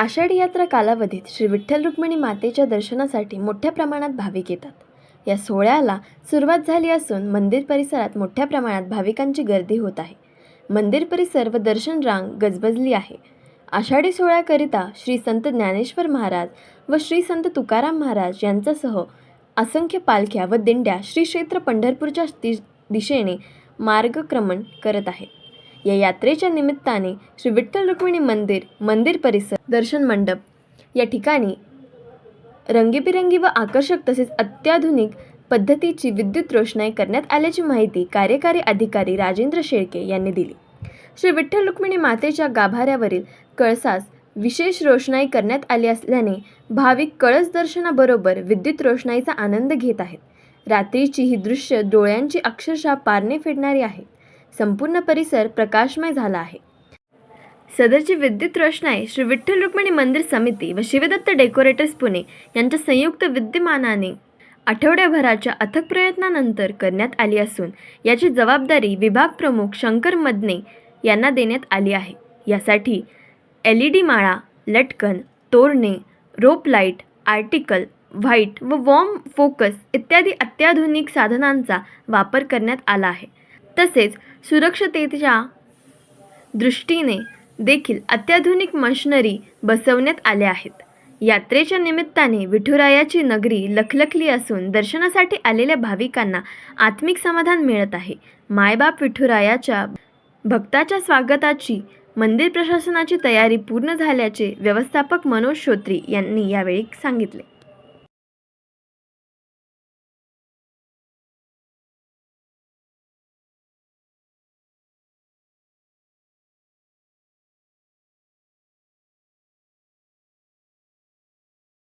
आषाढी यात्रा कालावधीत श्री विठ्ठल रुक्मिणी मातेच्या दर्शनासाठी मोठ्या प्रमाणात भाविक येतात. या सोहळ्याला सुरुवात झाली असून मंदिर परिसरात मोठ्या प्रमाणात भाविकांची गर्दी होत आहे. मंदिर परिसर व दर्शन रांग गजबजली आहे. आषाढी सोहळ्याकरिता श्री संत ज्ञानेश्वर महाराज व श्री संत तुकाराम महाराज यांच्यासह असंख्य पालख्या व दिंड्या श्री क्षेत्र पंढरपूरच्या दिशेने मार्गक्रमण करत आहेत. या यात्रेच्या निमित्ताने श्री विठ्ठल रुक्मिणी मंदिर मंदिर परिसर दर्शन मंडप या ठिकाणी रंगीबिरंगी व आकर्षक तसेच अत्याधुनिक पद्धतीची विद्युत रोषणाई करण्यात आल्याची माहिती कार्यकारी अधिकारी राजेंद्र शेळके यांनी दिली. श्री विठ्ठल रुक्मिणी मातेच्या गाभाऱ्यावरील कळसास विशेष रोषणाई करण्यात आली असल्याने भाविक कळस दर्शनाबरोबर विद्युत रोषणाईचा आनंद घेत आहेत. रात्रीची ही दृश्य डोळ्यांची अक्षरशः पारणे फेडणारी आहे. संपूर्ण परिसर प्रकाशमय झाला आहे. सदरची विद्युत रोषणाई श्री विठ्ठल रुक्मिणी मंदिर समिती व शिवदत्त डेकोरेटर्स पुणे यांच्या संयुक्त विद्यमानाने आठवड्याभराच्या अथक प्रयत्नानंतर करण्यात आली असून याची जबाबदारी विभाग प्रमुख शंकर मदने यांना देण्यात आली आहे. यासाठी एल ई डी माळा लटकन तोरणे रोप लाइट आर्टिकल व्हाईट व वॉर्म फोकस इत्यादी अत्याधुनिक साधनांचा वापर करण्यात आला आहे. तसेच सुरक्षतेच्या दृष्टीने देखील अत्याधुनिक मशनरी बसवण्यात आल्या आहेत. यात्रेच्या निमित्ताने विठुरायाची नगरी लखलखली असून दर्शनासाठी आलेल्या भाविकांना आत्मिक समाधान मिळत आहे. मायबाप विठुरायाच्या भक्ताच्या स्वागताची मंदिर प्रशासनाची तयारी पूर्ण झाल्याचे व्यवस्थापक मनोज श्रोत्री यांनी यावेळी सांगितले.